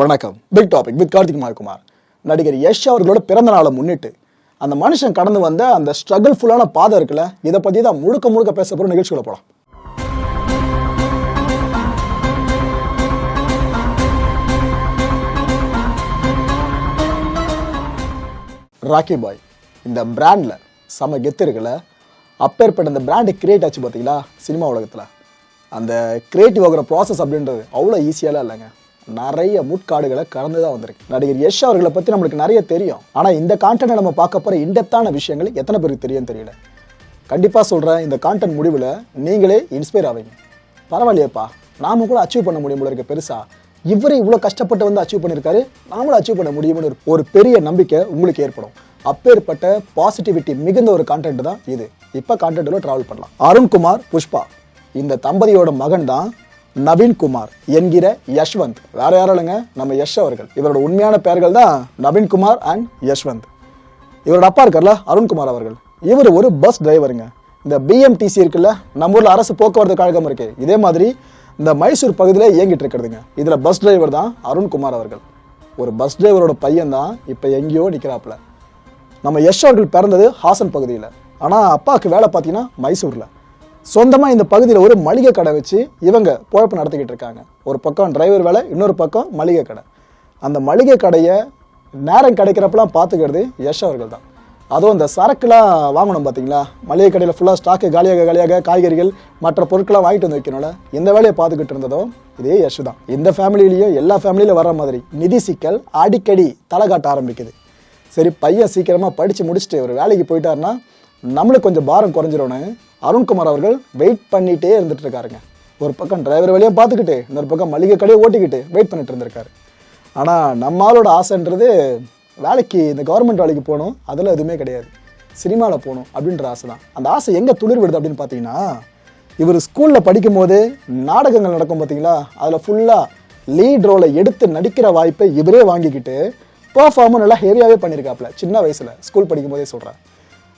வணக்கம். Big topic with Karthik Kumar நடிகர் யஷ் அவர்களோட பிறந்த நாளை முன்னிட்டு அந்த மனுஷன் கடந்து வந்த அந்த ஸ்ட்ரகிள் ஃபுல்லான பாதை இருக்குல்ல இதை பற்றி தான் முழுக்க முழுக்க பேச போகிற நிகழ்ச்சிகளை போகலாம் ராக்கி பாய் இந்த பிராண்டில் செம கெத்து இருக்குல்ல அப்பேற்பட்ட இந்த பிராண்டு கிரியேட் ஆச்சு பார்த்தீங்களா சினிமா உலகத்தில். அந்த கிரியேட்டிவ் ஆகிற ப்ராசஸ் அப்படின்றது அவ்வளோ ஈஸியாலாம் இல்லைங்க. நிறைய முட்காடுகளை கடந்து தான் வந்திருக்கு. நடிகர் யஷ் அவர்களை பற்றி நம்மளுக்கு நிறைய தெரியும். ஆனால் இந்த கான்டென்ட்டை நம்ம பார்க்க போகிற இன்டெப்தான விஷயங்கள் எத்தனை பேருக்கு தெரியும் தெரியல. கண்டிப்பாக சொல்கிறேன் இந்த கான்டென்ட் முடிவில் நீங்களே இன்ஸ்பயர் ஆவீங்க. பரவாயில்லையேப்பா நாம கூட அச்சீவ் பண்ண முடியும் இருக்க பெருசா. இவரே இவ்வளோ கஷ்டப்பட்டு வந்து அச்சீவ் பண்ணியிருக்காரு நாமளும் அச்சீவ் பண்ண முடியும்னு ஒரு- ஒரு பெரிய நம்பிக்கை உங்களுக்கு ஏற்படும். அப்பேற்பட்ட பாசிட்டிவிட்டி மிகுந்த ஒரு கான்டென்ட் தான் இது. இப்போ கான்டென்ட்டில் ட்ராவல் பண்ணலாம். அருண்குமார் புஷ்பா இந்த தம்பதியோட மகன் தான் நவீன்குமார் என்கிற யஷ்வந்த். வேற யாரும் இல்லைங்க நம்ம யஷ் அவர்கள். இவரோட உண்மையான பெயர்கள் தான் நவீன்குமார் அண்ட் யஷ்வந்த். இவரோட அப்பா இருக்கார்ல அருண்குமார் அவர்கள். இவர் ஒரு பஸ் டிரைவருங்க இந்த பிஎம்டிசி இருக்குல்ல நம்ம ஊரில் அரசு போக்குவரத்து கழகம் இருக்கு. இதே மாதிரி இந்த மைசூர் பகுதியில் இயங்கிட்டு இருக்கிறதுங்க. இதில் பஸ் டிரைவர் தான் அருண்குமார் அவர்கள். ஒரு பஸ் டிரைவரோட பையன் தான் இப்போ எங்கேயோ நிற்கிறாப்புல நம்ம யஷ் அவர்கள் பிறந்தது ஹாசன் பகுதியில். ஆனால் அப்பாவுக்கு வேலை பார்த்தீங்கன்னா மைசூரில். சொந்தமாக இந்த பகுதியில் ஒரு மளிகை கடை வச்சு இவங்க பொழப்பு நடத்திக்கிட்டு இருக்காங்க. ஒரு பக்கம் டிரைவர் வேலை இன்னொரு பக்கம் மளிகை கடை. அந்த மளிகை கடையை நேரம் கிடைக்கிறப்பெல்லாம் பார்த்துக்கிறது யஷ் அவர்கள் தான். அதுவும் இந்த சரக்குலாம் வாங்கணும் பார்த்தீங்களா மளிகை கடையில் ஃபுல்லாக ஸ்டாக்கு காலியாக காலியாக காய்கறிகள் மற்ற பொருட்களாக வாங்கிட்டு வந்து வைக்கணும்ல? இந்த வேலையை பார்த்துக்கிட்டு இருந்ததும் இதே யஷ் தான். இந்த ஃபேமிலியிலையும் எல்லா ஃபேமிலியிலும் வர மாதிரி நிதி சிக்கல் அடிக்கடி தலை காட்ட ஆரம்பிக்குது. சரி பையன் சீக்கிரமாக படித்து முடிச்சுட்டு ஒரு வேலைக்கு போயிட்டாருன்னா நம்மளுக்கு கொஞ்சம் பாரம் குறைஞ்சிரோன்னு அருண்குமார் அவர்கள் வெயிட் பண்ணிகிட்டே இருந்துட்டு இருக்காருங்க. ஒரு பக்கம் டிரைவர் வேலையை பார்த்துக்கிட்டு இன்னொரு பக்கம் மளிகை கடையை ஓட்டிக்கிட்டு வெயிட் பண்ணிட்டு இருந்திருக்காரு. ஆனால் நம்ம ஆளோட ஆசைன்றது வேலைக்கு இந்த கவர்மெண்ட் வேலைக்கு போகணும் அதில் எதுவுமே கிடையாது. சினிமாவில் போகணும் அப்படின்ற ஆசை தான் அந்த ஆசை எங்கே துளிர் விடுது அப்படின்னு பார்த்தீங்கன்னா இவர் ஸ்கூலில் படிக்கும் போது நாடகங்கள் நடக்கும் பார்த்தீங்களா? அதில் ஃபுல்லாக லீட் ரோலை எடுத்து நடிக்கிற வாய்ப்பை இவரே வாங்கிக்கிட்டு பர்ஃபார்மும் நல்லா ஹெவியாகவே பண்ணியிருக்காப்புல. சின்ன வயசில் ஸ்கூல் படிக்கும் போதே சொல்கிறேன்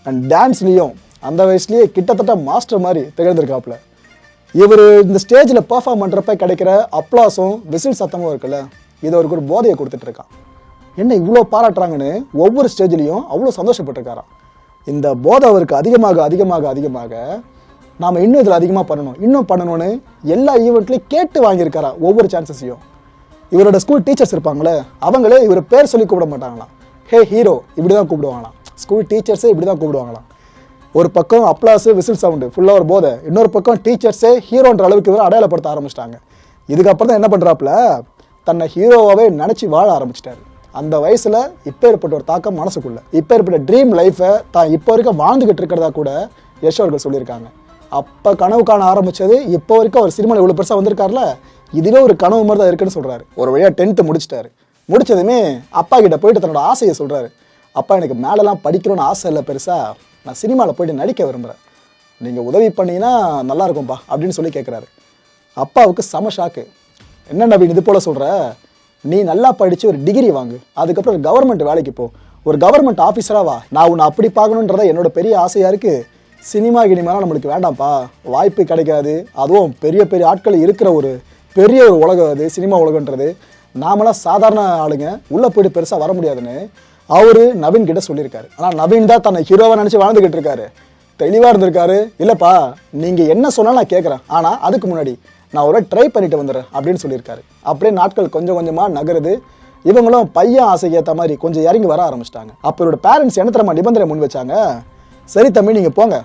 அண்ட் டான்ஸ்லேயும் அந்த வயசுலேயே கிட்டத்தட்ட மாஸ்டர் மாதிரி திகழ்ந்திருக்காப்புல. இவர் இந்த ஸ்டேஜில் பெர்ஃபார்ம் பண்ணுறப்ப கிடைக்கிற அப்ளாஸும் விசில் சத்தமும் இருக்குல்ல இது அவருக்கு ஒரு போதையை கொடுத்துட்ருக்கான் என்ன இவ்வளோ பாராட்டுறாங்கன்னு ஒவ்வொரு ஸ்டேஜ்லேயும் அவ்வளோ சந்தோஷப்பட்டிருக்காராம். இந்த போதை அவருக்கு அதிகமாக அதிகமாக அதிகமாக நாம் இன்னும் இதில் அதிகமாக பண்ணணும் இன்னும் பண்ணணும்னு எல்லா ஈவெண்ட்லையும் கேட்டு வாங்கியிருக்காரா ஒவ்வொரு சான்சஸையும் இவரோட ஸ்கூல் டீச்சர்ஸ் இருப்பாங்களே அவங்களே இவர் பேர் சொல்லி கூப்பிட மாட்டாங்களாம். ஹே ஹீரோ இப்படி தான் கூப்பிடுவாங்களாம். ஸ்கூல் டீச்சர்ஸே இப்படி தான் கூப்பிடுவாங்களாம். ஒரு பக்கம் அப்ளாஸு விசில் சவுண்டு ஃபுல்லாக ஒரு போதை. இன்னொரு பக்கம் டீச்சர்ஸே ஹீரோன்ற அளவுக்கு இவரை அடையாளப்படுத்த ஆரம்பிச்சிட்டாங்க. இதுக்கப்புறம் தான் என்ன பண்ணுறாப்புல தன்னை ஹீரோவாகவே நினச்சி வாழ ஆரம்பிச்சிட்டாரு. அந்த வயசில் இப்போ ஏற்பட்ட ஒரு தாக்கம் மனசுக்குள்ள. இப்போ ஏற்பட்ட ட்ரீம் லைஃப்பை தான் இப்போ வரைக்கும் வாழ்ந்துக்கிட்டு இருக்கிறதா கூட யஷ் அவர்கள் சொல்லியிருக்காங்க. அப்போ கனவு காண ஆரம்பிச்சது இப்போ வரைக்கும் அவர் சினிமாவில் இவ்வளோ பெருசாக வந்திருக்காருல? இதுவே ஒரு கனவு மாதிரி தான் இருக்குன்னு சொல்கிறாரு ஒரு வழியாக டென்த்து முடிச்சிட்டாரு. முடிச்சதுமே அப்பா கிட்ட போயிட்டு தன்னோட ஆசையை சொல்கிறாரு அப்பா எனக்கு மேலெலாம் படிக்கணும்னு ஆசை இல்லை பெருசாக நான் சினிமாவில் போயிட்டு நடிக்க விரும்புகிறேன் நீங்கள் உதவி பண்ணிங்கன்னா நல்லா அப்படின்னு சொல்லி கேட்குறாரு அப்பாவுக்கு செம ஷாக்கு என்ன நவீன் இது போல் சொல்கிற நீ நல்லா படித்து ஒரு டிகிரி வாங்கு. அதுக்கப்புறம் ஒரு கவர்மெண்ட் வேலைக்கு போ. ஒரு கவர்மெண்ட் ஆஃபீஸராக வா. நான் உன்னை அப்படி பார்க்கணுன்றத என்னோட பெரிய ஆசையாக இருக்குது சினிமா கினிமாலாம் நம்மளுக்கு வேண்டாம்ப்பா. வாய்ப்பு கிடைக்காது. அதுவும் பெரிய பெரிய ஆட்கள் இருக்கிற ஒரு பெரிய ஒரு உலகம் அது சினிமா உலகன்றது நாமெல்லாம் சாதாரண ஆளுங்க. உள்ளே போயிட்டு பெருசாக வர முடியாதுன்னு. அவர் நவீன் கிட்ட சொல்லியிருக்காரு. ஆனால் நவீன் தான் தன்னை ஹீரோவாக நினச்சி வாழ்ந்துக்கிட்டு இருக்காரு. தெளிவாக இருந்திருக்காரு. இல்லைப்பா நீங்கள் என்ன சொன்னாலும் நான் கேட்குறேன் ஆனால் அதுக்கு முன்னாடி நான் ஒரு ட்ரை பண்ணிட்டு வந்துடுறேன் அப்படின்னு சொல்லியிருக்காரு. அப்படியே நாட்கள் கொஞ்சம் கொஞ்சமாக நகருது. இவங்களும் பையன் ஆசைக்கு ஏற்ற மாதிரி கொஞ்சம் இறங்கி வர ஆரம்பிச்சிட்டாங்க. அப்போ இவரோட பேரண்ட்ஸ் என்ன தரமா நிபந்தனை முன் வச்சாங்க? சரி தம்பி நீங்கள் போங்க.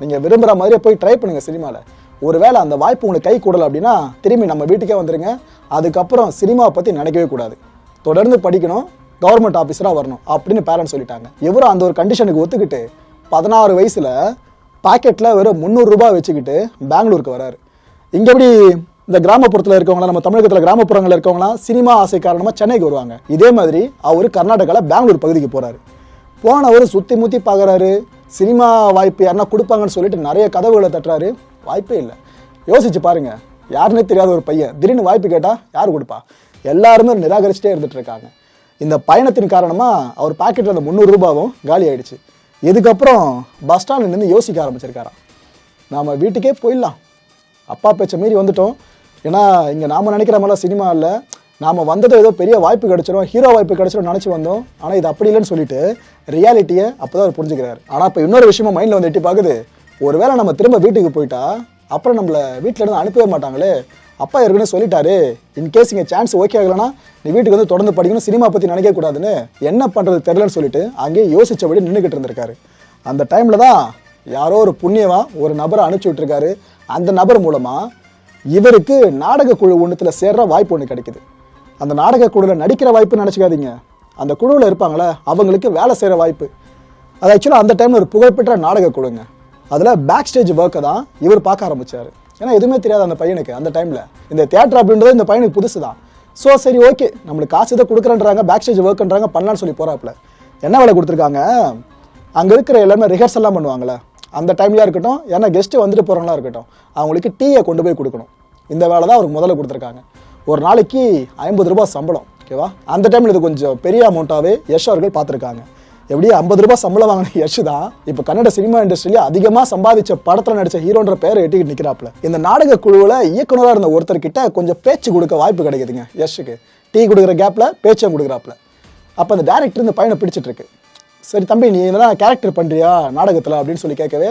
நீங்கள் விரும்புகிற மாதிரியே போய் ட்ரை பண்ணுங்கள் சினிமாவில் ஒருவேளை அந்த வாய்ப்பு உங்களுக்கு கை கூடலை அப்படின்னா திரும்பி நம்ம வீட்டுக்கே வந்துடுங்க அதுக்கப்புறம் சினிமாவை பற்றி நினைக்கவே கூடாது. தொடர்ந்து படிக்கணும். கவர்மெண்ட் ஆஃபீஸராக வரணும் அப்படின்னு பேரண்ட்ஸ் சொல்லிட்டாங்க. இவரும் அந்த ஒரு கண்டிஷனுக்கு ஒத்துக்கிட்டு பதினாறு வயசில் பாக்கெட்டில் வெறும் முந்நூறுரூபா வச்சுக்கிட்டு பெங்களூருக்கு வராரு. இங்கே எப்படி இந்த கிராமப்புறத்தில் இருக்கவங்களாம் நம்ம தமிழகத்தில் கிராமப்புறங்களில் இருக்கவங்களாம் சினிமா ஆசை காரணமாக சென்னைக்கு வருவாங்க. இதே மாதிரி அவர் கர்நாடகாவில் பெங்களூர் பகுதிக்கு போகிறாரு போனவர் சுற்றி முற்றி பார்க்குறாரு சினிமா வாய்ப்பு யாருன்னா கொடுப்பாங்கன்னு சொல்லிட்டு நிறைய கதவுகளை தட்டுறாரு. வாய்ப்பே இல்லை. யோசிச்சு பாருங்க. யாருன்னே தெரியாத ஒரு பையன். திடீர்னு வாய்ப்பு கேட்டால் யார் கொடுப்பா? எல்லாருமே நிராகரிச்சுட்டே இருந்துட்டு இருக்காங்க. இந்த பயணத்தின் காரணமாக அவர் பாக்கெட்டில் அந்த முந்நூறு ரூபாவும் காலி ஆயிடுச்சு. இதுக்கப்புறம் பஸ் ஸ்டாண்டில் நின்று யோசிக்க ஆரம்பிச்சிருக்காராம். நாம் வீட்டுக்கே போயிடலாம். அப்பா பேச்ச மீறி வந்துட்டோம். ஏன்னா இங்கே நாம் நினைக்கிற மாதிரிலாம் சினிமா இல்லை நாம் வந்தது ஏதோ பெரிய வாய்ப்பு கிடச்சிடும் ஹீரோ வாய்ப்பு கிடச்சிடும் நினச்சி வந்தோம். ஆனால் இது அப்படி இல்லைன்னு சொல்லிட்டு ரியாலிட்டியை அப்போ தான் அவர் புரிஞ்சுக்கிறார். ஆனால் இப்போ இன்னொரு விஷயமா மைண்டில் வந்து எட்டி பார்க்குது ஒருவேளை நம்ம திரும்ப வீட்டுக்கு போயிட்டா அப்புறம் நம்மளை வீட்டிலேருந்து அனுப்பவே மாட்டாங்களே. அப்பா ஏற்கனவே சொல்லிட்டாரு இன்கேஸ் இங்கே சான்ஸ் ஓகே ஆகலைன்னா நீ வீட்டுக்கு வந்து தொடர்ந்து படிக்கணும் சினிமா பற்றி நினைக்கக்கூடாதுன்னு என்ன பண்ணுறது தெரிலன்னு சொல்லிட்டு அங்கேயே யோசித்தபடி நின்றுக்கிட்டு இருந்திருக்காரு. அந்த டைமில் தான் யாரோ ஒரு புண்ணியவா ஒரு நபரை அனுப்பிச்சி விட்டுருக்காரு. அந்த நபர் மூலமாக இவருக்கு நாடக குழு ஒன்றுத்தில் சேர்ற வாய்ப்பு ஒன்று கிடைக்குது. அந்த நாடக குழுவில் நடிக்கிற வாய்ப்பு நினச்சிக்காதீங்க. அந்த குழுவில் இருப்பாங்களே அவங்களுக்கு வேலை செய்கிற வாய்ப்பு. அது ஆக்சுவலாக அந்த டைமில் ஒரு புகழ்பெற்ற நாடக குழுங்க அதில் பேக் ஸ்டேஜ் ஒர்க்கை தான் இவர் பார்க்க ஆரம்பிச்சார். ஏன்னா எதுவுமே தெரியாது அந்த பையனுக்கு அந்த டைமில் இந்த தியேட்டர் அப்படின்றது இந்த பையனுக்கு புதுசு தான் ஸோ சரி ஓகே நம்மளுக்கு காசு இதை கொடுக்குறேன்றாங்க பேக் ஸ்டேஜ் ஒர்க்குன்றாங்க பண்ணலான்னு சொல்லி போகிறாப்புல என்ன வேலை கொடுத்துருக்காங்க? அங்கே இருக்கிற எல்லாமே ரிஹர்சல்லாம் பண்ணுவாங்களே அந்த டைம்லையாக இருக்கட்டும் ஏன்னா கெஸ்ட்டு வந்துட்டு போகிறவங்களா இருக்கட்டும் அவங்களுக்கு டீயை கொண்டு போய் கொடுக்கணும். இந்த வேலை தான் அவருக்கு முதல்ல கொடுத்துருக்காங்க. ஒரு நாளைக்கு ஐம்பது ரூபாய் சம்பளம் ஓகேவா அந்த டைமில் இது கொஞ்சம் பெரிய அமௌண்ட்டாகவே யஷ் அவர்கள் பார்த்துருக்காங்க. எப்படி ஐம்பது ரூபாய் சம்பளம் வாங்கின யஷ் தான் இப்போ கன்னட சினிமா இண்டஸ்ட்ரியில அதிகமாக சம்பாதிச்ச படத்தில் நடிச்ச ஹீரோன்ற பேரை எட்டிக்கிட்டு நிற்கிறாப்புல இந்த நாடக குழுவில் இயக்குனராக இருந்த ஒருத்தர்கிட்ட கொஞ்சம் பேச்சு கொடுக்க வாய்ப்பு கிடைக்குதுங்க யஷுக்கு டீ கொடுக்குற கேப்பில் பேச்சும் கொடுக்குறாப்புல. அப்போ அந்த டேரக்டர் இந்த பையனை பிடிச்சிட்டு இருக்கு. சரி தம்பி நீ இதெல்லாம் கேரக்டர் பண்ணுறியா நாடகத்தில் அப்படின்னு சொல்லி கேட்கவே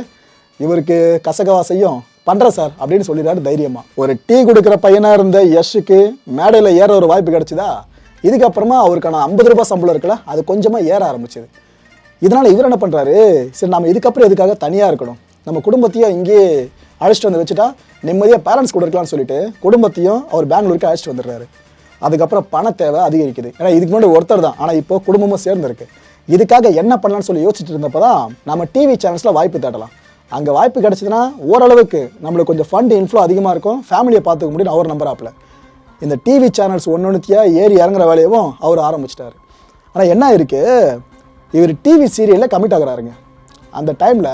இவருக்கு கசகவா செய்யும் பண்ணுறேன் சார் அப்படின்னு சொல்லிடுறாரு தைரியமா. ஒரு டீ கொடுக்குற பையனாக இருந்த யஷுக்கு மேடையில் ஏற ஒரு வாய்ப்பு கிடைச்சிதா? இதுக்கப்புறமா அவருக்கான ஐம்பது ரூபாய் சம்பளம் இருக்குல்ல அது கொஞ்சமாக ஏற ஆரம்பிச்சது. இதனால் இவர் என்ன பண்ணுறாரு சரி நம்ம இதுக்கப்புறம் எதுக்காக தனியாக இருக்கணும்? நம்ம குடும்பத்தையும் இங்கேயே அழைச்சிட்டு வந்து வச்சுட்டா நிம்மதியாக பேரண்ட்ஸ் கூட இருக்கலாம்னு சொல்லிட்டு குடும்பத்தையும் அவர் பெங்களூருக்கு அழைச்சிட்டு வந்துடுறாரு. அதுக்கப்புறம் பண தேவை அதிகரிக்குது. ஏன்னா இதுக்கு முன்னாடி ஒருத்தர் தான். ஆனால் இப்போ குடும்பமும் சேர்ந்துருக்கு. இதுக்காக என்ன பண்ணலாம்னு சொல்லி யோசிச்சுட்டு இருந்தப்போ தான் நம்ம டிவி சேனல்ஸில் வாய்ப்பு தேடலாம். அங்கே வாய்ப்பு கிடச்சிதுன்னா ஓரளவுக்கு நம்மளுக்கு கொஞ்சம் ஃபண்ட் இன்ஃப்ளோ அதிகமாக இருக்கும். ஃபேமிலியை பார்த்துக்க முடியும் அவர் நம்புறாப்புல. இந்த டிவி சேனல்ஸ் ஒன்று ஒன்றுத்தியாக ஏறி இறங்குற வேலையவும் அவர் ஆரம்பிச்சிட்டாரு. ஆனால் என்ன இருக்குது இவர் டிவி சீரியலில் கமிட் ஆகுறாருங்க. அந்த டைமில்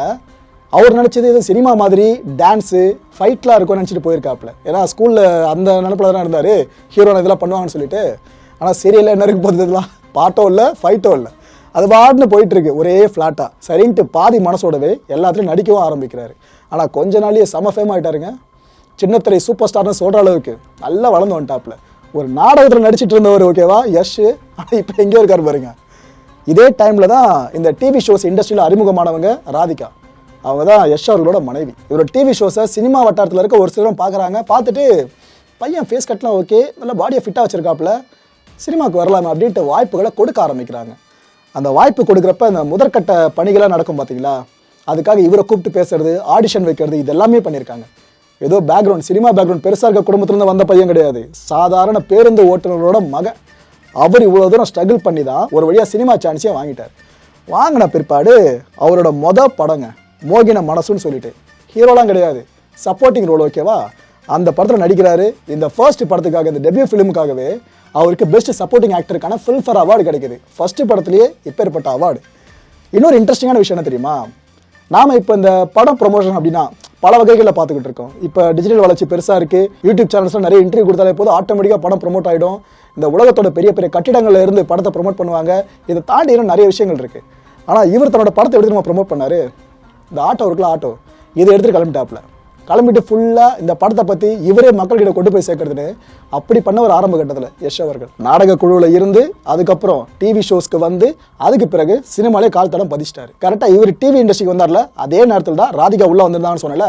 அவர் நினச்சது இது சினிமா மாதிரி டான்ஸு ஃபைட்லாம் இருக்கும்னு நினச்சிட்டு போயிருக்காப்புல. ஏன்னா ஸ்கூலில் அந்த நினப்பில் தான் இருந்தார். ஹீரோன் இதெல்லாம் பண்ணுவாங்கன்னு சொல்லிட்டு. ஆனால் சீரியலில் என்ன இருக்கு போகுது இதெல்லாம்? பாட்டோ இல்லை ஃபைட்டோ இல்லை. அது பாட்டுன்னு போயிட்டுருக்கு ஒரே ஃப்ளாட்டாக சரின்ட்டு பாதி மனசோடவே எல்லாத்துலையும் நடிக்கவும் ஆரம்பிக்கிறாரு. ஆனால் கொஞ்ச நாள்லயே செம ஃபேம் ஆகிட்டாருங்க சின்னத்திரை சூப்பர் ஸ்டார்னு சொல்கிற அளவுக்கு நல்லா வளர்ந்து வந்துட்டாப்புல. ஒரு நாடகத்தில் நடிச்சிட்டு இருந்தவர் ஓகேவா யஷ் ஆனால் இப்போ எங்கேயோ இருக்கார் பாருங்க. இதே டைமில் தான் இந்த டிவி ஷோஸ் இண்டஸ்ட்ரியில் அறிமுகமானவங்க ராதிகா. அவங்க தான் யஷ் அவர்களோட மனைவி. இவரோட டிவி ஷோஸை சினிமா வட்டாரத்தில் இருக்க ஒரு சிலரும் பார்க்குறாங்க. பார்த்துட்டு பையன் ஃபேஸ் கட்லாம் ஓகே நல்லா பாடியை ஃபிட்டாக வச்சுருக்காப்புல. சினிமாவுக்கு வரலாமே அப்படின்ட்டு வாய்ப்புகளை கொடுக்க ஆரம்பிக்கிறாங்க. அந்த வாய்ப்பு கொடுக்குறப்ப இந்த முதற்கட்ட பணிகளாக நடக்கும் பார்த்தீங்களா அதுக்காக இவரை கூப்பிட்டு பேசுறது ஆடிஷன் வைக்கிறது இது எல்லாமே பண்ணியிருக்காங்க. ஏதோ பேக்ரவுண்ட் சினிமா பேக்ரவுண்ட் பெருசாக இருக்க குடும்பத்துலேருந்து வந்த பையன் கிடையாது. சாதாரண பேருந்து ஓட்டுநரோட மகன். அவர் இவ்வளோ தூரம் ஸ்ட்ரகிள் பண்ணி தான் ஒரு வழியாக சினிமா சான்ஸே வாங்கிட்டார். வாங்கின பிற்பாடு அவரோட மொத படங்க மோகின மனசுன்னு சொல்லிட்டு. ஹீரோலாம் கிடையாது. சப்போர்ட்டிங் ரோல் ஓகேவா அந்த படத்தில் நடிக்கிறாரு. இந்த ஃபர்ஸ்ட் படத்துக்காக இந்த டெபியூ ஃபிலிமுக்காகவே அவருக்கு பெஸ்ட் சப்போர்ட்டிங் ஆக்டருக்கான ஃபில்ஃபர் அவார்டு கிடைக்குது. ஃபர்ஸ்ட் படத்துலேயே இப்பேற்பட்ட அவார்டு இன்னொரு இன்ட்ரெஸ்டிங்கான விஷயம் என்ன தெரியுமா? நாம் இப்போ இந்த படம் ப்ரொமோஷன் அப்படின்னா பல வகைகளில் பார்த்துக்கிட்டு இருக்கோம். இப்போ டிஜிட்டல் வளர்ச்சி பெருசாக இருக்குது யூடியூப் சேனல்ஸில் நிறைய இன்டர்வியூ கொடுத்தாலே போதும். ஆட்டோமேட்டிக்காக படம் ப்ரொமோட் ஆகிடும் இந்த உலகத்தோட பெரிய பெரிய கட்டிடங்கள்ல இருந்து படத்தை ப்ரொமோட் பண்ணுவாங்க. இதை தாண்டி இன்னும் நிறைய விஷயங்கள் இருக்குது ஆனால் இவர் தன்னோட படத்தை எடுத்து நம்ம ப்ரொமோட் பண்ணாரு. இந்த ஆட்டோ இருக்குல்ல ஆட்டோ. இதை எடுத்துட்டு கிளம்பிட்டாப்புல. கிளம்பிட்டு ஃபுல்லாக இந்த படத்தை பற்றி இவரே மக்கள்கிட்ட கொண்டு போய் சேர்க்கறதுன்னு அப்படி பண்ண ஒரு ஆரம்ப கட்டத்தில் யஷ் அவர்கள். நாடக குழுவில் இருந்து அதுக்கப்புறம் டிவி ஷோஸ்க்கு வந்து அதுக்கு பிறகு சினிமாலே கால் தடம் பதிச்சிட்டாரு கரெக்டாக இவர் டிவி இண்டஸ்ட்ரிக்கு வந்தார்ல அதே நேரத்தில் தான் ராதிகா உள்ளே வந்திருந்தாங்கன்னு சொன்னல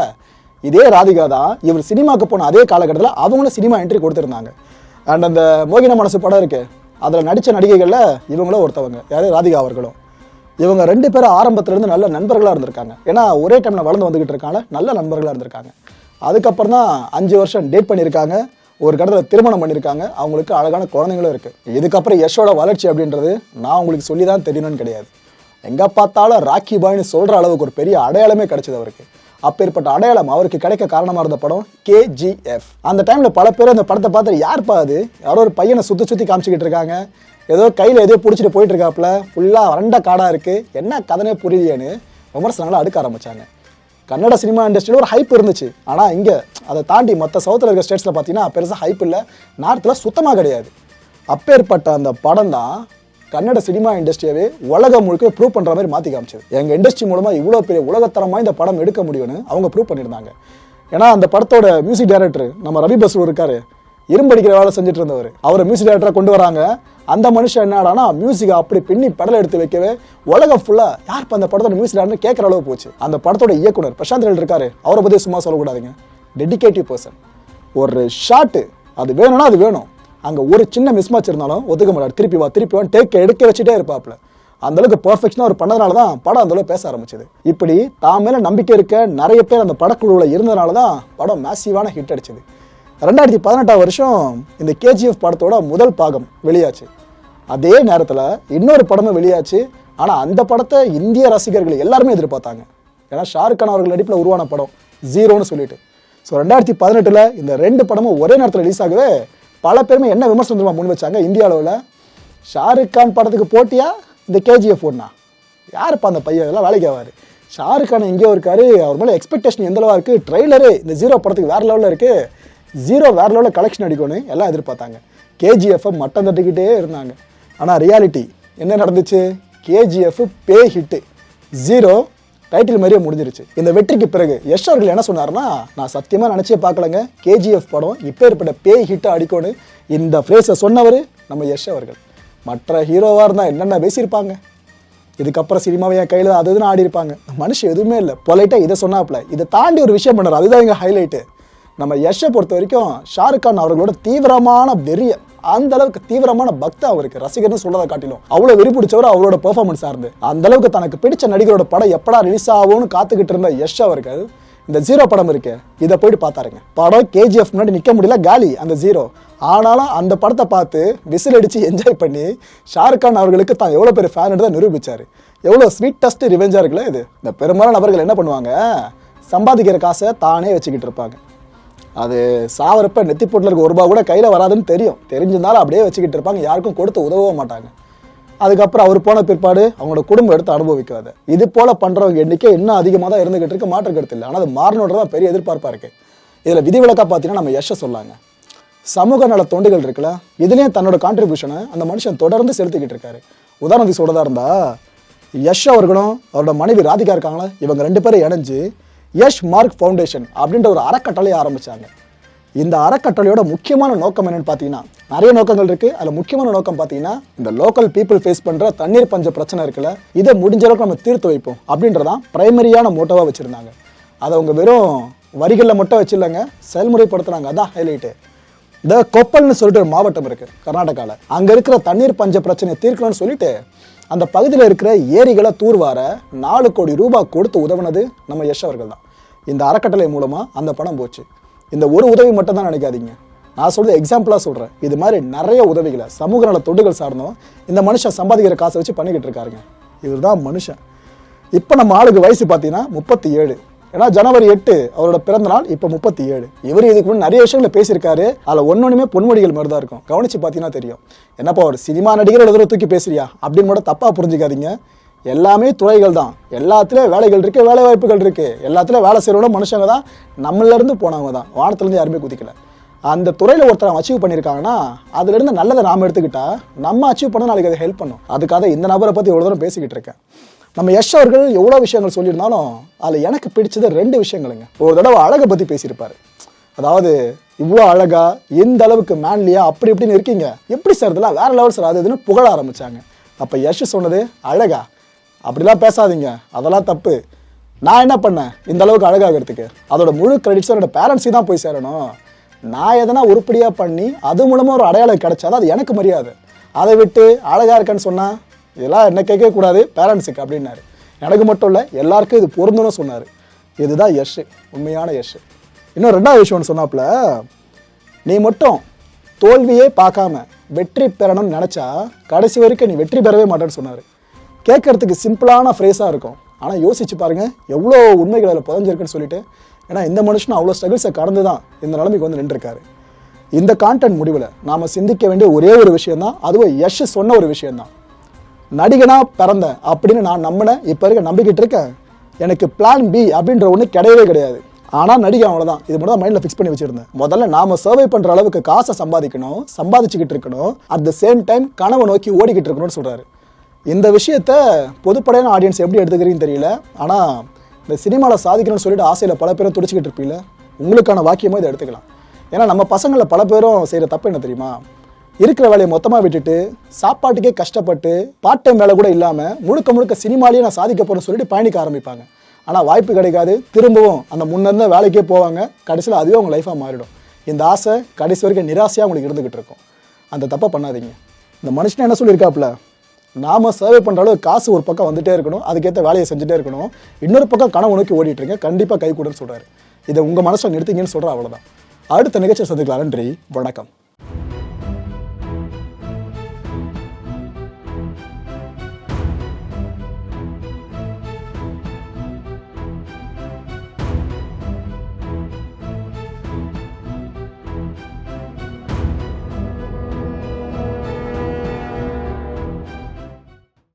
இதே ராதிகா தான் இவர் சினிமாக்கு போன அதே காலகட்டத்தில் அவங்களும் சினிமா என்ட்ரி கொடுத்துருந்தாங்க. அண்ட் அந்த மோகின மனசு படம் இருக்கு. அதில் நடித்த நடிகைகளில் இவங்களும் ஒருத்தவங்க. யாரு? ராதிகா அவர்களும். இவங்க ரெண்டு பேரும் ஆரம்பத்துலேருந்து நல்ல நண்பர்களாக இருந்திருக்காங்க. ஏன்னா ஒரே டைமில் வளர்ந்து வந்துக்கிட்டு இருக்காங்க நல்ல நண்பர்களாக இருந்திருக்காங்க. அதுக்கப்புறம் தான் அஞ்சு வருஷம் டேட் பண்ணியிருக்காங்க. ஒரு கடத்தில் திருமணம் பண்ணியிருக்காங்க. அவங்களுக்கு அழகான குழந்தைங்களும் இருக்குது இதுக்கப்புறம் யஷோட வளர்ச்சி அப்படின்றது நான் உங்களுக்கு சொல்லி தான் தெரியணும்னு கிடையாது. எங்கே பார்த்தாலும் ராக்கி பாய்னு சொல்கிற அளவுக்கு ஒரு பெரிய அடையாளமே கிடச்சது அவருக்கு. அப்பேற்பட்ட அடையாளம் அவருக்கு கிடைக்க காரணமாக இருந்த படம் கேஜிஎஃப் அந்த டைமில் பல பேர் அந்த படத்தை பார்த்து யார்ப்பா அது? யாரோ ஒரு பையனை சுற்றி சுற்றி காமிச்சிக்கிட்டு இருக்காங்க. ஏதோ கையில் எதோ பிடிச்சிட்டு போயிட்டு இருக்காப்புல. ஃபுல்லாக வறண்ட காடாக இருக்குது என்ன கதனே புரியலையேன்னு விமர்சனங்களை அடுக்க ஆரம்பிச்சாங்க. கன்னட சினிமா இண்டஸ்ட்ரியில் ஒரு ஹைப் இருந்துச்சு. ஆனால் இங்கே அதை தாண்டி மற்ற சவுத்தில் இருக்கிற ஸ்டேட்ஸில் பார்த்தீங்கன்னா பெருசாக ஹைப் இல்லை. நார்த்தில் சுத்தமாக கிடையாது. அப்பேற்பட்ட அந்த படம் தான் கன்னட சினிமா இண்டஸ்ட்ரியாவே உலகம் முழுக்க ப்ரூவ் பண்ணுற மாதிரி மாற்றி காமிச்சது. எங்கள் இண்டஸ்ட்ரி மூலமாக இவ்வளோ பெரிய உலகத்தரமா இந்த படம் எடுக்க முடியும்னு அவங்க ப்ரூவ் பண்ணியிருந்தாங்க. ஏன்னா அந்த படத்தோட மியூசிக் டைரக்டர் நம்ம ரவி பஸ்ரூர் இருக்காரு. இரும்படிக்கிற வேலை செஞ்சுட்டு இருந்தவர். அவரை மியூசிக் டேரக்டராக கொண்டு வராங்க. அந்த மனுஷன் என்னடானா மியூசிக்கை அப்படி பின்னி படலை எடுத்து வைக்கவே உலகம் ஃபுல்லா யார் இப்போ அந்த படத்தோட மியூசிக் டேரக்டர் கேட்குற அளவு போச்சு. அந்த படத்தோட இயக்குனர் பிரசாந்த் ரெல் இருக்காரு. அவரை பற்றி சும்மா சொல்லக்கூடாதுங்க. டெடிகேட்டிவ் பர்சன் ஒரு ஷாட்டு அது வேணும்னா அது வேணும். அங்கே ஒரு சின்ன மிஸ்மேட்ச் இருந்தாலும் ஒத்துக்க மாட்டார். திருப்பி வா திருப்பி வா டேக் எடுக்க வச்சுட்டே இருப்பாப்ல அந்தளவுக்கு பர்ஃபெக்ஷனாக அவர் பண்ணதுனால தான் படம் அந்தளவுக்கு பேச ஆரம்பிச்சது. இப்படி தான் மேலே நம்பிக்கை இருக்க நிறைய பேர் அந்த படக்குழுவில் இருந்ததுனால தான் படம் மேசிவான ஹிட் அடிச்சது. ரெண்டாயிரத்தி பதினெட்டாம் வருஷம் இந்த கேஜிஎஃப் படத்தோட முதல் பாகம் வெளியாச்சு. அதே நேரத்தில் இன்னொரு படமும் வெளியாச்சு. ஆனால் அந்த படத்தை இந்திய ரசிகர்கள் எல்லாருமே எதிர்பார்த்தாங்க. ஏன்னா ஷாருக் கான் அவர்கள் நடிப்பில் உருவான படம் ஜீரோன்னு சொல்லிட்டு. ஸோ ரெண்டாயிரத்தி பதினெட்டில் இந்த ரெண்டு படமும் ஒரே நேரத்தில் ரிலீஸ் ஆகவே பல பேருமே என்ன விமர்சனம் தெரியுமா முன் வச்சாங்க? இந்தியாவில் ஷாருக் கான் படத்துக்கு போட்டியா? இந்த கேஜிஎஃப் ஒன்னா யாருப்பா அந்த பையன்? இதெல்லாம் வேலைக்கு ஆவார். ஷாருக் கான் எங்கேயோ இருக்காரு. அவர் மேலே எக்ஸ்பெக்டேஷன் எந்த அளவாக இருக்குது ட்ரெய்லரு இந்த ஜீரோ படத்துக்கு வேறு லெவலில் இருக்குது ஜீரோ வேறு லெவலில் கலெக்ஷன் அடிக்கணும் எல்லாம் எதிர்பார்த்தாங்க. கேஜிஎஃப் மட்டம் தட்டிக்கிட்டே இருந்தாங்க. ஆனால் ரியாலிட்டி என்ன நடந்துச்சு? கேஜிஎஃப் பே ஹிட்டு ஜீரோ டைட்டில் மாதிரியே முடிஞ்சிருச்சு. இந்த வெற்றிக்கு பிறகு யஷ் அவர்கள் என்ன சொன்னார்னா நான் சத்தியமாக நினச்சே பார்க்கலங்க. கேஜிஎஃப் படம் இப்போ ஏற்பட்ட பேய் ஹிட்டை அடிக்கணும் இந்த ஃப்ரேஸை சொன்னவர் நம்ம யஷ் அவர்கள். மற்ற ஹீரோவாக இருந்தால் என்னென்ன பேசியிருப்பாங்க? இதுக்கப்புறம் சினிமாவை என் கையில் அது இதுன்னு ஆடி இருப்பாங்க மனுஷன் எதுவுமே இல்லை. பொலைட்டாக இதை சொன்னாப்புல. இதை தாண்டி ஒரு விஷயம் பண்ணுறாரு அதுதான் எங்கள் ஹைலைட்டு நம்ம யஷை பொறுத்த வரைக்கும் ஷாருக் கான் அவர்களோட தீவிரமான வெறிய அந்த அளவுக்கு தீவிரமான பக்தா அவருக்கு ரசிகர்னு சொல்றதை காட்டிலும் அவ்வளவு வெறி பிடிச்சவர் அவரோட பெர்ஃபார்மன்ஸ் சார்ந்து அந்த அளவுக்கு தனக்கு பிடிச்ச நடிகரோட படம் எப்படா ரிலீஸ் ஆகும்னு காத்துக்கிட்டு இருந்த யஷ் அவர்கள் இந்த ஜீரோ படம் இருக்கு இதை போயிட்டு பார்த்தாருங்க. படம் கேஜிஎஃப் முன்னாடி நிக்க முடியல காலி அந்த ஜீரோ ஆனாலும் அந்த படத்தை பார்த்து விசில் அடிச்சு என்ஜாய் பண்ணி ஷாருக் கான் அவர்களுக்கு தான் எவ்வளோ பெரிய ஃபேன் தான் நிரூபிச்சாரு. எவ்வளோ ஸ்வீட்டஸ்ட் ரிவெஞ்சா இருக்குல்ல இது. இந்த பெரும்பாலான நபர்கள் என்ன பண்ணுவாங்க? சம்பாதிக்கிற காசை தானே வச்சுக்கிட்டு இருப்பாங்க. அது சாவரப்ப நெத்தி போட்டில் இருக்க ஒரு ரூபா கூட கையில் வராதுன்னு தெரியும். தெரிஞ்சிருந்தாலும் அப்படியே வச்சுக்கிட்டு இருப்பாங்க. யாருக்கும் கொடுத்து உதவவும் மாட்டாங்க. அதுக்கப்புறம் அவர் போன பிற்பாடு அவங்களோட குடும்பம் எடுத்து அனுபவிக்காது இது போல பண்றவங்க எண்ணிக்கை இன்னும் அதிகமாக தான் இருந்துகிட்டு இருக்கு. மாற்று கருத்து இல்லை. ஆனால் அது மாறணுன்றதான் பெரிய எதிர்பார்ப்பா இருக்கு. இதில் விதிவிலக்கா பார்த்தீங்கன்னா நம்ம யஷ சொல்லாங்க. சமூக நல தொண்டுகள் இருக்குல்ல இதுலேயும் தன்னோட கான்ட்ரிபியூஷனை அந்த மனுஷன் தொடர்ந்து செலுத்திக்கிட்டு இருக்காரு. உதாரணத்துக்கு சொல்றதா இருந்தா யஷ் அவர்களும் அவரோட மனைவி ராதிகா இருக்காங்களா? இவங்க ரெண்டு பேரும் இணைஞ்சு யஷ் மார்க் ஃபவுண்டேஷன் அப்படின்ற ஒரு அறக்கட்டளையை ஆரம்பித்தாங்க இந்த அறக்கட்டளையோட முக்கியமான நோக்கம் என்னென்னு பார்த்தீங்கன்னா நிறைய நோக்கங்கள் இருக்குது அதில் முக்கியமான நோக்கம் பார்த்தீங்கன்னா இந்த லோக்கல் பீப்புள் ஃபேஸ் பண்ணுற தண்ணீர் பஞ்ச பிரச்சனை இருக்குல்ல இதை முடிஞ்ச அளவுக்கு நம்ம தீர்த்து வைப்போம் அப்படின்றதான் பிரைமரியான மோட்டோவாக வச்சுருந்தாங்க. அதை அவங்க வெறும் வரிகளில் மட்டும் வச்சிடலங்க செயல்முறைப்படுத்துறாங்க அதான் ஹைலைட்டு இந்த கொப்பல்னு சொல்லிட்டு ஒரு மாவட்டம் இருக்குது கர்நாடகாவில் அங்கே இருக்கிற தண்ணீர் பஞ்ச பிரச்சனையை தீர்க்கணும்னு சொல்லிட்டு அந்த பகுதியில் இருக்கிற ஏரிகளை தூர்வார நாலு கோடி ரூபாய் கொடுத்து உதவுனது நம்ம யஷ் அவர்கள் தான் இந்த அறக்கட்டளை மூலமாக அந்த பணம் போச்சு. இந்த ஒரு உதவி மட்டும் தான் நினைக்காதீங்க. நான் சொல்கிறது எக்ஸாம்பிளாக சொல்கிறேன் இது மாதிரி நிறைய உதவிகளை சமூக நல தொண்டுகள் சார்ந்தும் இந்த மனுஷன் சம்பாதிக்கிற காசை வச்சு பண்ணிக்கிட்டு இருக்காருங்க. இவர் தான் மனுஷன். இப்போ நம்ம ஆளுக்கு வயசு பார்த்தீங்கன்னா முப்பத்தி ஏழு. ஏன்னா ஜனவரி எட்டு அவரோட பிறந்த நாள் இப்போ முப்பத்தி ஏழு. இவர் இதுக்கு முன்னாடி நிறைய விஷயங்களை பேசியிருக்காரு. அதில் ஒன்னொன்றுமே பொன்மொழிகள் மாதிரி தான் இருக்கும். கவனிச்சு பார்த்தீங்கன்னா தெரியும். என்னப்பா ஒரு சினிமா நடிகர் எழுதுற தூக்கி பேசுறியா? அப்படின்னு மட்டும் தப்பாக புரிஞ்சுக்காதீங்க. எல்லாமே துறைகள் தான் எல்லாத்துலேயும் வேலைகள் இருக்கு வேலை வாய்ப்புகள் இருக்கு. எல்லாத்துலேயும் வேலை செய்கிறவங்க மனுஷங்க தான். நம்மளருந்து போனவங்க தான். வானத்துலேருந்து யாருமே குதிக்கல. அந்த துறையில் ஒருத்தர் அச்சீவ் பண்ணியிருக்காங்கன்னா அதுலேருந்து நல்லதை நாம் எடுத்துக்கிட்டா நம்ம அச்சீவ் பண்ண நாளைக்கு அதை ஹெல்ப் பண்ணும். அதுக்காக இந்த நபரை பற்றி எவ்வளோ தூரம் பேசிக்கிட்டு இருக்கேன். நம்ம யஷ் அவர்கள் எவ்வளோ விஷயங்கள் சொல்லியிருந்தாலும் அதில் எனக்கு பிடிச்சது ரெண்டு விஷயங்களுங்க. ஒரு தடவை அழகை பற்றி பேசியிருப்பாரு. அதாவது இவ்வளோ அழகா எந்த அளவுக்கு மேன்லியா அப்படி இப்படின்னு இருக்கீங்க. எப்படி சார் இதெல்லாம் வேற லெவல் சார் அது இதுன்னு புகழ ஆரம்பிச்சாங்க. அப்போ யஷ் சொன்னது அழகா அப்படிலாம் பேசாதீங்க. அதெல்லாம் தப்பு. நான் என்ன பண்ணேன்? இந்த அளவுக்கு அழகாகிறதுக்கு. அதோட முழு கிரெடிட்ஸ் என்னோட பேரண்ட்ஸுக்கு தான் போய் சேரணும். நான் எதனா உருப்படியாக பண்ணி அது மூலமாக ஒரு அடையாளம் கிடைச்சாதான் அது எனக்கு மரியாதை. அதை விட்டு அழகாக இருக்கேன்னு சொன்னால் இதெல்லாம் என்ன கேட்கக்கூடாது பேரண்ட்ஸுக்கு அப்படின்னாரு. எனக்கு மட்டும் இல்லை எல்லாருக்கும் இது பொருந்தணும்னு சொன்னார். இதுதான் யஷ் உண்மையான யஷ் இன்னும் ரெண்டாவது விஷயம் சொன்னாப்புல நீ மட்டும் தோல்வியே பார்க்காம வெற்றி பெறணும்னு நினச்சா கடைசி வரைக்கும் நீ வெற்றி பெறவே மாட்டேன்னு சொன்னார். கேட்கறதுக்கு சிம்பிளான ஃப்ரேஸாக இருக்கும். ஆனால் யோசிச்சு பாருங்கள் எவ்வளோ உண்மைகள் அதில் புதஞ்சிருக்குன்னு சொல்லிட்டு ஏன்னா இந்த மனுஷனும் அவ்வளோ ஸ்ட்ரகிள்ஸை கடந்து தான் இந்த நிலைமைக்கு வந்து நின்றுருக்காரு. இந்த கான்டென்ட் முடிவில் நாம் சிந்திக்க வேண்டிய ஒரே ஒரு விஷயம் தான் அதுவும் யஷ் சொன்ன ஒரு விஷயந்தான் நடிகனா பிறந்தேன் அப்படின்னு நான் நம்பினேன் இப்போ இருக்க நம்பிக்கிட்டு இருக்கேன் எனக்கு பிளான் பி அப்படின்ற ஒன்று கிடையவே கிடையாது. ஆனால் நடிகை அவ்வளோதான் இது மட்டும் தான் மைண்டில் ஃபிக்ஸ் பண்ணி வச்சுருந்தேன். முதல்ல நாம் சர்வை பண்ணுற அளவுக்கு காசை சம்பாதிக்கணும் சம்பாதிச்சுக்கிட்டு இருக்கணும். அட் த சேம் டைம் கனவை நோக்கி ஓடிக்கிட்டு இருக்கணும்னு சொல்கிறாரு இந்த விஷயத்த பொதுப்படையான ஆடியன்ஸ் எப்படி எடுத்துக்கிறீங்கன்னு தெரியல. ஆனால் இந்த சினிமாவில் சாதிக்கணும்னு சொல்லிட்டு ஆசையில் பல பேரும் துடிச்சிக்கிட்டு இருப்பீங்கள உங்களுக்கான வாக்கியமாக இதை எடுத்துக்கலாம். ஏன்னா நம்ம பசங்களில் பல பேரும் செய்கிற தப்பு என்ன தெரியுமா? இருக்கிற வேலையை மொத்தமாக விட்டுட்டு சாப்பாட்டுக்கே கஷ்டப்பட்டு பார்ட் டைம் வேலை கூட இல்லாமல் முழுக்க முழுக்க சினிமாலேயே நான் சாதிக்க போகிறேன்னு சொல்லிட்டு பயணிக்க ஆரம்பிப்பாங்க. ஆனால் வாய்ப்பு கிடைக்காது. திரும்பவும் அந்த முன்னிருந்த வேலைக்கே போவாங்க. கடைசியில் அதுவே அவங்க லைஃபாக மாறிடும். இந்த ஆசை கடைசி வரைக்கும் நிராசையாக உங்களுக்கு இருந்துக்கிட்டு இருக்கும். அந்த தப்பை பண்ணாதீங்க. இந்த மனுஷன் என்ன சொல்லியிருக்காப்புல? நாம் சர்வே பண்ணுற அளவுக்கு காசு ஒரு பக்கம் வந்துகிட்டே இருக்கணும். அதுக்கேற்ற வேலையை செஞ்சுட்டே இருக்கணும். இன்னொரு பக்கம் கனவு நோக்கி ஓடிட்டுருங்க கண்டிப்பாக கை கூடன்னு சொல்கிறாரு இதை உங்கள் மனசில் நிறுத்திங்கன்னு சொல்கிறேன் அவ்வளோதான் அடுத்த நிகழ்ச்சியை சந்திக்கலாம். நன்றி. வணக்கம்.